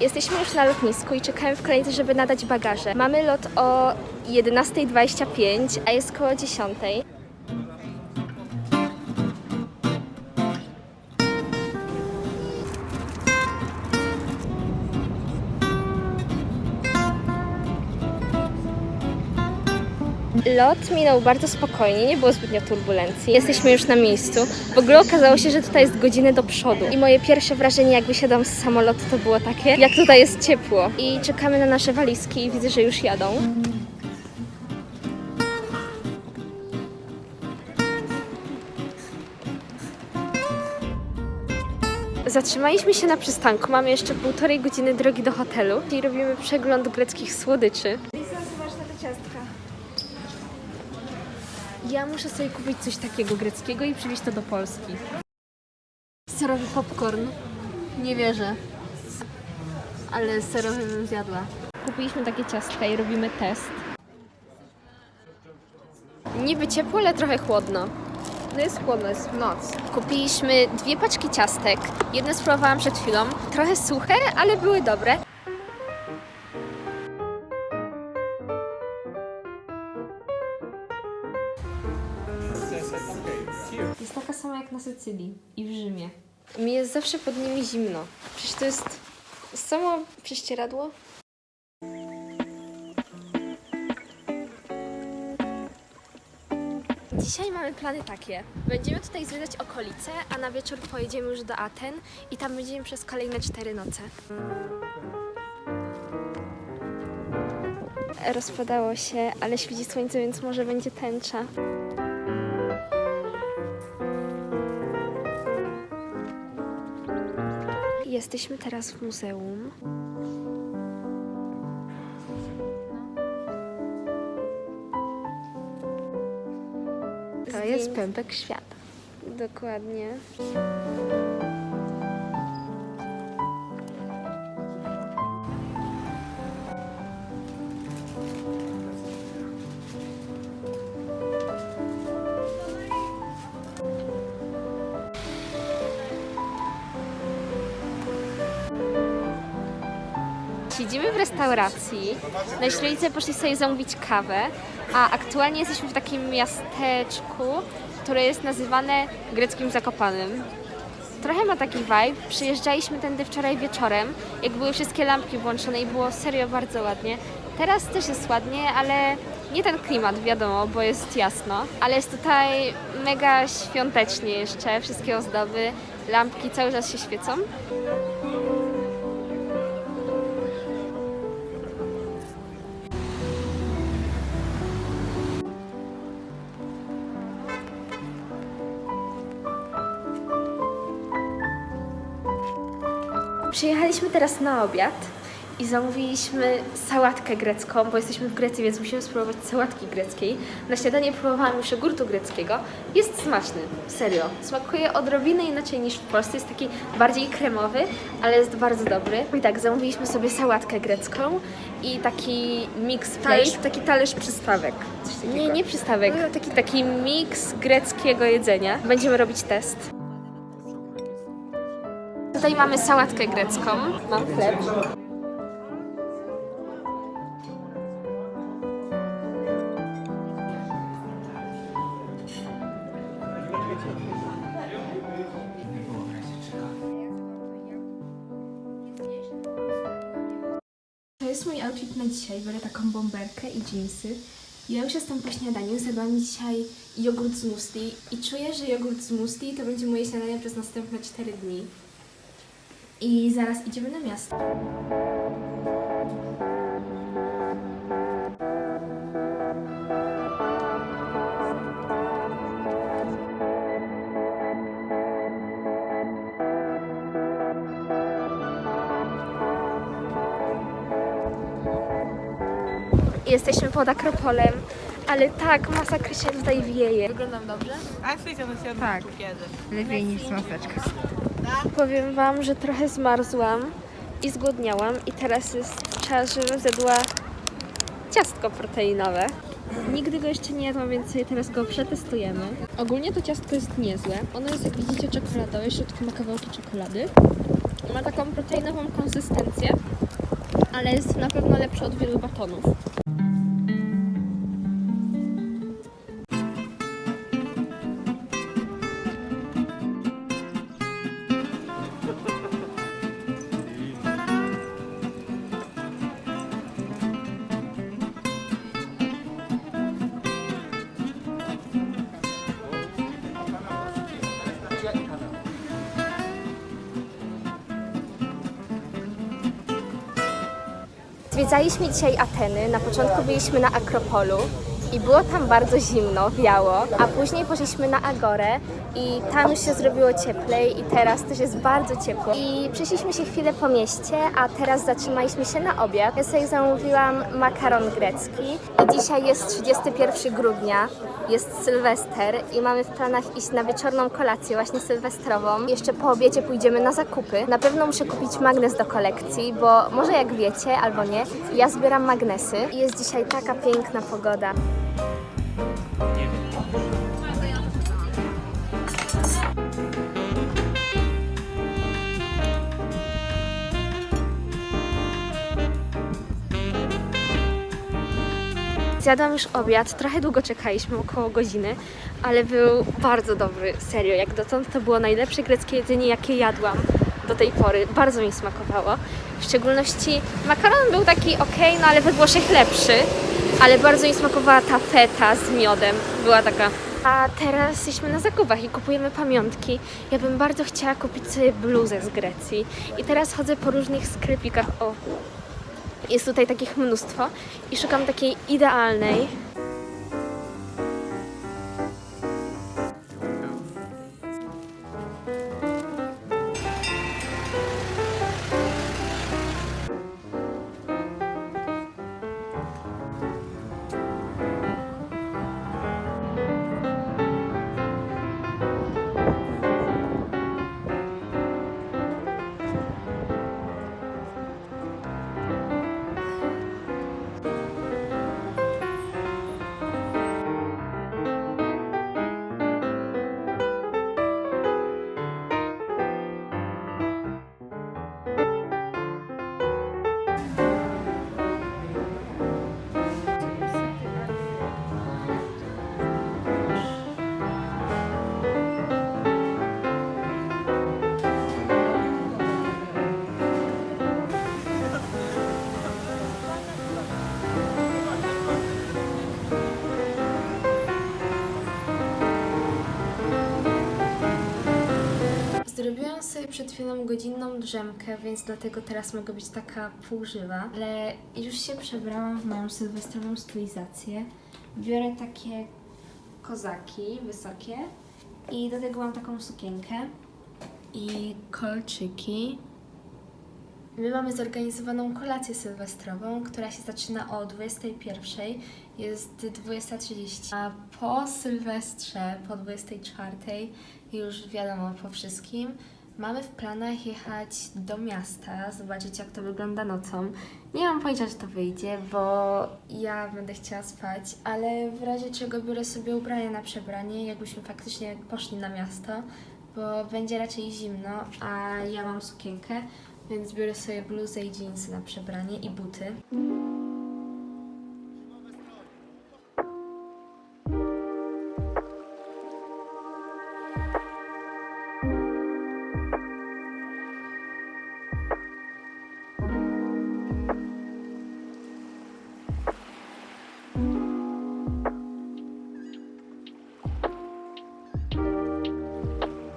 Jesteśmy już na lotnisku i czekamy w kolejce, żeby nadać bagaże. Mamy lot o 11.25, a jest koło 10.00. Lot minął bardzo spokojnie, nie było zbytnio turbulencji. Jesteśmy już na miejscu. W ogóle okazało się, że tutaj jest godzinę do przodu. I moje pierwsze wrażenie, jak wysiadam z samolotu, to było takie, jak tutaj jest ciepło. I czekamy na nasze walizki i widzę, że już jadą. Zatrzymaliśmy się na przystanku. Mamy jeszcze półtorej godziny drogi do hotelu i robimy przegląd greckich słodyczy. Lisa, zobacz na te ciastka. Ja muszę sobie kupić coś takiego greckiego i przywieźć to do Polski. Serowy popcorn. Nie wierzę. Ale serowy bym zjadła. Kupiliśmy takie ciastka i robimy test. Niby ciepło, ale trochę chłodno. No jest chłodno, jest noc. Kupiliśmy dwie paczki ciastek. Jedne spróbowałam przed chwilą. Trochę suche, ale były dobre. Sycylii i w Rzymie. Mi jest zawsze pod nimi zimno. Przecież to jest samo prześcieradło. Dzisiaj mamy plany takie. Będziemy tutaj zwiedzać okolice, a na wieczór pojedziemy już do Aten i tam będziemy przez kolejne cztery noce. Rozpadało się, ale świeci słońce, więc może będzie tęcza. Jesteśmy teraz w muzeum. To jest pępek świata. Dokładnie. Siedzimy w restauracji. Nasi rodzice poszli sobie zamówić kawę, a aktualnie jesteśmy w takim miasteczku, które jest nazywane greckim Zakopanem. Trochę ma taki vibe. Przyjeżdżaliśmy tędy wczoraj wieczorem, jak były wszystkie lampki włączone i było serio bardzo ładnie. Teraz też jest ładnie, ale nie ten klimat, wiadomo, bo jest jasno. Ale jest tutaj mega świątecznie jeszcze, wszystkie ozdoby, lampki cały czas się świecą. Przyjechaliśmy teraz na obiad i zamówiliśmy sałatkę grecką, bo jesteśmy w Grecji, więc musimy spróbować sałatki greckiej. Na śniadanie próbowałam już jogurtu greckiego. Jest smaczny, serio. Smakuje odrobinę inaczej niż w Polsce. Jest taki bardziej kremowy, ale jest bardzo dobry. I tak, zamówiliśmy sobie sałatkę grecką i taki mix Talerz, plate. taki talerz przystawek. Nie, nie przystawek. No, Taki, taki miks greckiego jedzenia. Będziemy robić test. Tutaj mamy sałatkę grecką. Mam chleb. To jest mój outfit na dzisiaj. Biorę taką bomberkę i jeansy. Ja już jestem po śniadaniu. Zjadłam dzisiaj jogurt z muesli i czuję, że jogurt z muesli to będzie moje śniadanie przez następne 4 dni. I zaraz idziemy na miasto. Jesteśmy pod Akropolem, ale tak, masakra się tutaj wieje. Wyglądam dobrze? Tak, lepiej niż maseczka. Powiem Wam, że trochę zmarzłam i zgłodniałam i teraz jest czas, żebym zjadła ciastko proteinowe. Nigdy go jeszcze nie jadłam, więc teraz go przetestujemy. Ogólnie to ciastko jest niezłe. Ono jest, jak widzicie, czekoladowe. W środku ma kawałki czekolady. Ma taką proteinową konsystencję, ale jest na pewno lepszy od wielu batonów. Zwiedzaliśmy dzisiaj Ateny. Na początku byliśmy na Akropolu i było tam bardzo zimno, wiało, a później poszliśmy na Agorę i tam już się zrobiło cieplej i teraz też jest bardzo ciepło. I przeszliśmy się chwilę po mieście, a teraz zatrzymaliśmy się na obiad. Ja sobie zamówiłam makaron grecki i dzisiaj jest 31 grudnia, jest Sylwester i mamy w planach iść na wieczorną kolację właśnie sylwestrową. Jeszcze po obiedzie pójdziemy na zakupy. Na pewno muszę kupić magnes do kolekcji, bo może jak wiecie albo nie, ja zbieram magnesy i jest dzisiaj taka piękna pogoda. Zjadłam już obiad, trochę długo czekaliśmy, około godziny, ale był bardzo dobry, serio. Jak dotąd to było najlepsze greckie jedzenie, jakie jadłam do tej pory. Bardzo mi smakowało. W szczególności makaron był taki ok, no ale we Włoszech lepszy, ale bardzo mi smakowała ta feta z miodem. Była taka. A teraz jesteśmy na zakupach i kupujemy pamiątki. Ja bym bardzo chciała kupić sobie bluzę z Grecji. I teraz chodzę po różnych sklepikach. O, jest tutaj takich mnóstwo i szukam takiej idealnej. Zrobiłam sobie przed chwilą godzinną drzemkę, więc dlatego teraz mogę być taka półżywa. Ale już się przebrałam w moją sylwestrową stylizację. Biorę takie kozaki wysokie i do tego mam taką sukienkę i kolczyki. My mamy zorganizowaną kolację sylwestrową, która się zaczyna o 21. Jest 20.30. A po Sylwestrze, po 24, już wiadomo po wszystkim, Mamy w planach jechać do miasta, zobaczyć jak to wygląda nocą. Nie mam pojęcia, czy to wyjdzie, bo ja będę chciała spać, ale w razie czego biorę sobie ubrania na przebranie, jakbyśmy faktycznie poszli na miasto, bo będzie raczej zimno, a ja mam sukienkę, więc biorę sobie bluzę i jeansy na przebranie i buty.